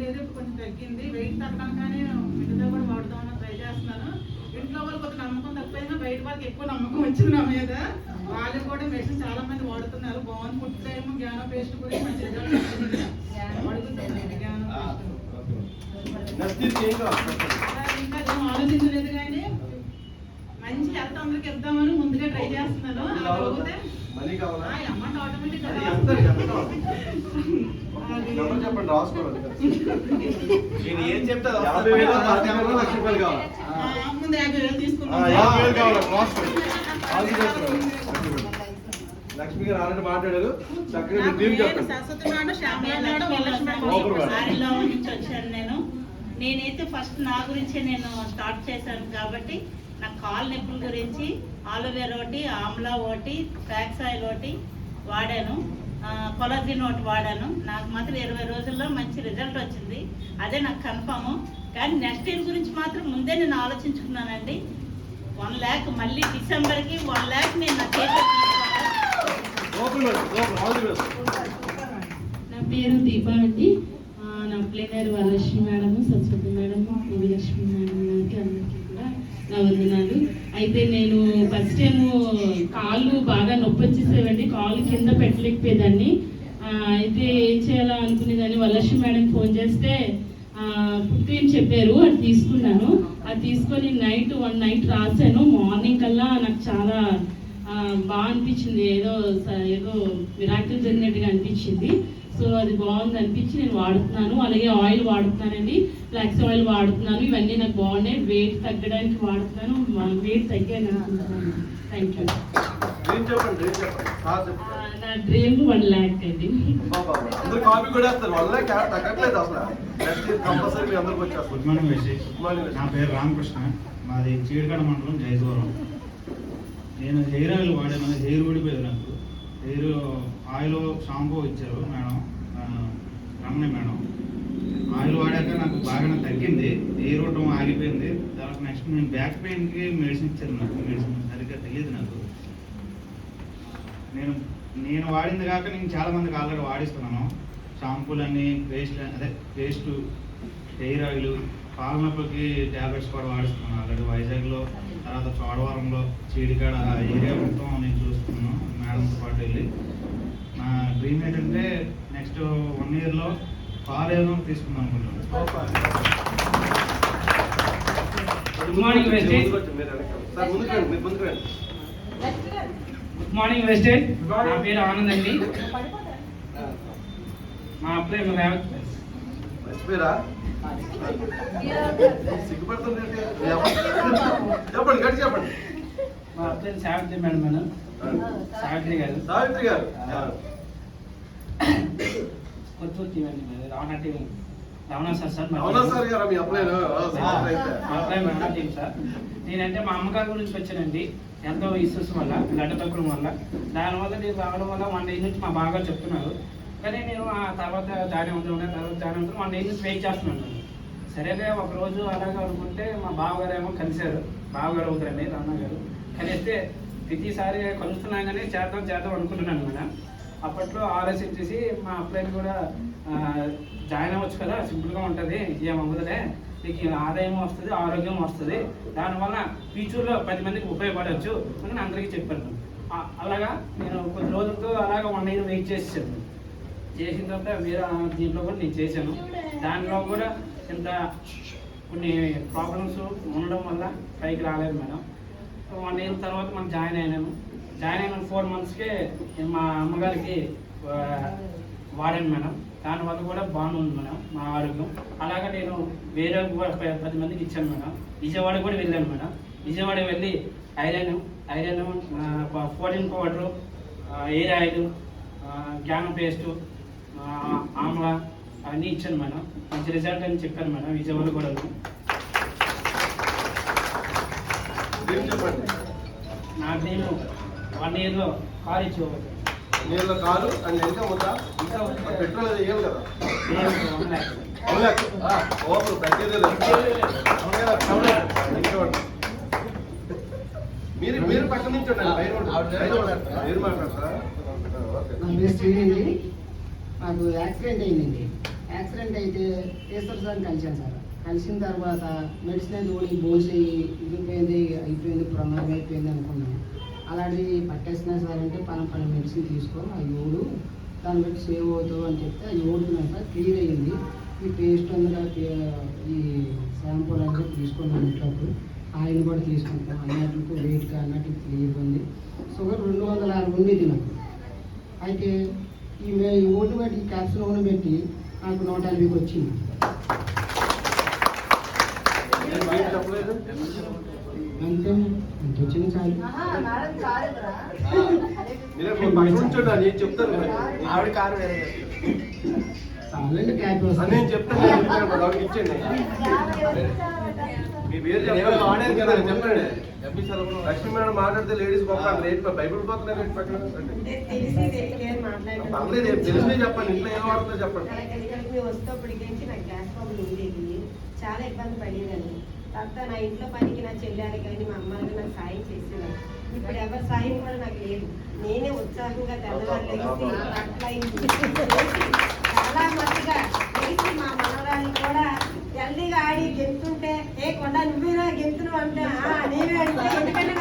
ఉండేది ఇప్పుడు కొంచెం తగ్గింది. వెయిట్ తగ్గడానికని మిగతా కూడా వాడుదామని ట్రై చేస్తున్నాను. ఇంట్లో వాళ్ళు కొంచెం నమ్మకం తక్కువైనా బయట వాళ్ళకి ఎక్కువ నమ్మకం వచ్చింది నా మీద. వాళ్ళు కూడా మెడిసిన్ చాలా మంది వాడుతున్నారు. బాగుంది. ఫుడ్ టైం జ్ఞానం పేస్ట్ కూడా మంచి రిజల్ట్ జ్ఞానం ఇంకా ఏం ఆలోచించలేదు కానీ మంచి హెల్త్ అందరికి ఇద్దామని ముందుగా ట్రై చేస్తున్నాను. అలా అమౌంట్ ఆటోమేటిక్ చెప్పండి రాసుకోవాలి నేను ఏం చెప్తే అది యాభై వేలు వస్తుంది. పాతిక వేలు లక్ష రూపాయలు కావాలి. ముందు యాభై వేలు ఆ, తీసుకున్నాను యాభై వేలు కావాలి రాసుకోండి all the best madam. Lakshmi గారు ఆల్రెడీ మాట్లాడారు. చక్కగా టీం చెప్పండి. నేను. నేనైతే ఫస్ట్ నా గురించే నేను స్టార్ట్ చేశాను కాబట్టి నా కాలు నొప్పుల గురించి ఆలోవేరా ఒకటి ఆమ్లా ఒకటి ఫ్యాక్స్ ఆయిల్ ఒకటి వాడాను. కొలజిన్ ఒకటి వాడాను. నాకు మాత్రం ఇరవై రోజుల్లో మంచి రిజల్ట్ వచ్చింది. అదే నాకు కన్ఫామ్. కానీ నెక్స్ట్ ఇయర్ గురించి మాత్రం ముందే నేను ఆలోచించుకున్నానండి. వన్ ల్యాక్ మళ్ళీ డిసెంబర్కి వన్ ల్యాక్ నేను నా నా పేరు దీప అండి ఆ, నా planner Varalakshmi madam Saraswathi madam Vijayalakshmi madam గారికి అందరికీ కూడా నా వందనాలు. అయితే నేను ఫస్ట్ టైం కాళ్ళు బాగా నొప్పి వచ్చేసేవండి. కాళ్ళు కింద పెట్టలేకపోయేదాన్ని. అయితే ఏం చేయాలా అనుకునేదాన్ని. వరలక్ష్మి మేడం ఫోన్ చేస్తే ఫుడ్ చెప్పారు అది తీసుకున్నాను. అది తీసుకొని నైట్ వన్ నైట్ రాశాను. మార్నింగ్ కల్లా నాకు చాలా బాగా అనిపించింది. ఏదో స- ఏదో మిరాకిల్ జరిగినట్టుగా అనిపించింది. సో అది బాగుంది అనిపించి నేను వాడుతున్నాను. అలాగే ఆయిల్ వాడుతున్నానండి. ఫ్లాక్స్ ఆయిల్ వాడుతున్నాను. ఇవన్నీ నాకు బాగున్నాయి. వెయిట్ తగ్గడానికి వాడుతున్నాను. వెయిట్ తగ్గాను అనుకుంటున్నాను. Thank you. డ్రీమ్ చెప్పండి డ్రీమ్ చెప్పండి. సార్ చెప్పండి. నా డ్రీమ్ వన్ ల్యాక్ అండి. బాబా అందరు కాపీ కూడా వేస్తారు. వాళ్ళే క్యారెట్ తగ్గట్లేదు అసలు. నెక్స్ట్ ఇయర్ కంపల్సరీ మీ అందరికి వచ్చేస్తారు గుడ్ మార్నింగ్ వేసి గుడ్ మార్నింగ్ నా పేరు రామకృష్ణ. మాది చీడగడ మండలం జయదూరం నేను హెయిర్ ఆయిల్ వాడాను. హెయిర్ ఊడిపోయేది నాకు. హెయిర్ ఆయిల్ షాంపూ ఇచ్చారు మేడం. ఆ, రమణ మేడం. ఆయిల్ వాడాక నాకు బాగానే తగ్గింది. హెయిర్ ఉండటం ఆగిపోయింది. తర్వాత నెక్స్ట్ నేను బ్యాక్ పెయిన్కి మెడిసిన్ ఇచ్చారు నాకు. మెడిసిన్ సరిగ్గా తెలియదు నాకు. నేను నేను వాడింది కాక నేను చాలా మందికి ఆల్రెడీ వాడిస్తున్నాను. షాంపూలన్నీ పేస్ట్ అదే పేస్ట్ హెయిర్ ఆయిల్ పాల నొప్పికి ట్యాబ్లెట్స్ కూడా వాడిస్తున్నాను ఆల్రెడీ వైజాగ్లో తర్వాత చోడవరంలో చీడికాడ ఆ ఏరియా మొత్తం నేను చూస్తున్నాను మేడంతో పాటు వెళ్ళి. నా డ్రీమ్ ఏంటంటే నెక్స్ట్ వన్ ఇయర్లో కార్ ఏదో తీసుకుందాం అనుకుంటున్నాను. గుడ్ మార్నింగ్ గుడ్ మార్నింగ్ వెస్టేజ్ నా పేరు ఆనంద్ అండి. మా ఏంటి? చెప్పండి గట్టి చెప్పండి. మా అప్లై సావిత్రి మేడం మేడం సావిత్రి గారు. సావిత్రి గారు. కొత్తూరు టీం అండి రావణ సార్? సార్. సార్ గారు మీ అప్లై ఆ, మా అప్లై రావణ టీం సార్. నేనంటే మా అమ్మగారి గురించి వచ్చానండి. ఎంతో ఇష్యూస్ వల్ల గడ్డ తగ్గడం వల్ల. దానివల్ల నేను రావడం వల్ల వన్ డే నుంచి మా బాగా చెప్తున్నారు. కానీ నేను ఆ తర్వాత జాయిన్ అవుతున్నా తర్వాత జాయిన్ అవుతున్నా వన్ డే నుంచి వెయిట్ చేస్తున్నాను. నేను. సరేలే ఒక రోజు అలాగే అనుకుంటే మా బావగారు ఏమో కలిశారు. బావగారు అవుతారండి రాన్న గారు కలిస్తే ప్రతిసారి కలుస్తున్నాం కానీ చేద్దాం చేద్దాం అనుకుంటున్నాను మేడం. అప్పట్లో ఆలోచించేసి మా అప్లైని కూడా జాయిన్ అవ్వచ్చు కదా సింపుల్గా ఉంటుంది. ఏమవుతుందే నీకు ఆదాయం వస్తుంది ఆరోగ్యం వస్తుంది. దానివల్ల ఫ్యూచర్లో పది మందికి ఉపయోగపడవచ్చు అని నేను అందరికీ చెప్పాను. అలాగా నేను కొద్ది రోజులతో అలాగా వన్ ఇయర్ వెయిట్ చేసాను చేసిన తర్వాత వేరే దీంట్లో కూడా నేను చేశాను. దానిలో కూడా ఇంత కొన్ని ప్రాబ్లమ్స్ ఉండడం వల్ల పైకి రాలేదు మేడం. వన్ ఇయర్ తర్వాత మనం జాయిన్ అయినాను. జాయిన్ అయిన ఫోర్ మంత్స్కే మా అమ్మగారికి వాడాను మేడం. దానివల్ల కూడా బాగుంది మేడం మా ఆరోగ్యం. అలాగే నేను వేరే పది మందికి ఇచ్చాను మేడం. విజయవాడ కూడా వెళ్ళాను మేడం. విజయవాడ వెళ్ళి iron iron fourteen powder hair oil జ్ఞానం పేస్టు ఆమ్లా అన్నీ ఇచ్చాను మేడం. మంచి రిజల్ట్ అని చెప్పాను మేడం విజయవాడ కూడా. నాకు నేను వన్ ఇయర్లో కార్ ఇచ్చి నీళ్ళ కారు అండ్ ఇంకా ఉందా ఇంకా మరి పెట్రోల్ అది వేయాలి కదా. మీరు మీరు పక్కన నుంచి. మీరు మాట్లాడతారా? నాకు యాక్సిడెంట్ అయిందండి. యాక్సిడెంట్ అయితే ఈశ్వర సార్ని కలిశాను సార్. కలిసిన తర్వాత మెడిసిన్ అది కూడా బోన్స్ ఇదిపోయింది అయిపోయింది ప్రమాదం అయిపోయింది అనుకున్నాను. అలాంటివి పట్టేసినా సరే అంటే పలం పలం మెడిసిన్ తీసుకో అవి ఓడు దాన్ని బట్టి సేవ్ అవుతావు అని చెప్తే అది ఓడుతున్నాక క్లియర్ అయ్యింది ఈ పేస్ట్ అందులో ఈ షాంపూ అనేది తీసుకున్నాను ఇంట్లోప్పుడు ఆయిల్ కూడా తీసుకుంటాం. అన్నట్టు వెయిట్గా అన్నట్టు క్లియర్ ఉంది షుగర్ రెండు వందల ఆరు ఉండేది నాకు అయితే ఈ మే- ఈ ఓటు పెట్టి ఈ క్యాప్సూల్ ఓటు పెట్టి నాకు నూట ఎనభైకి వచ్చింది. అంతే చాలు ఉంచండి నేను చెప్తాను. ఆవిడ కారు వేరే. చాలండి క్యాప్ నేను చెప్తాను ఇచ్చేయండి. మీ పేరు కదా చెప్పండి. లక్ష్మీ మేడం మాట్లాడితే లేడీస్ గొప్ప రేట్ బైబిల్ పోతున్నారు రేట్ పక్కన. పర్లేదు తెలిసినే చెప్పండి ఇంట్లో ఏం వాడుతుందో చెప్పండి. చాలా ఇబ్బంది పడేదాన్ని. తర్వాత నా ఇంట్లో పనికి నా చెల్లెలు కానీ మా అమ్మాయికి నాకు సాయం చేసేవారు ఇప్పుడు ఎవరి సాయం కూడా నాకు లేదు. నేనే ఉత్సాహంగా తెల్లవాళ్ళు అట్లా చాలా మంచిగా మా మనవరాలు కూడా జల్దీగా ఆడి గెంతుంటే ఏ కొండ నువ్వేనా గెంతున్నావు అంటే. నేనే అంటే ఎందుకంటే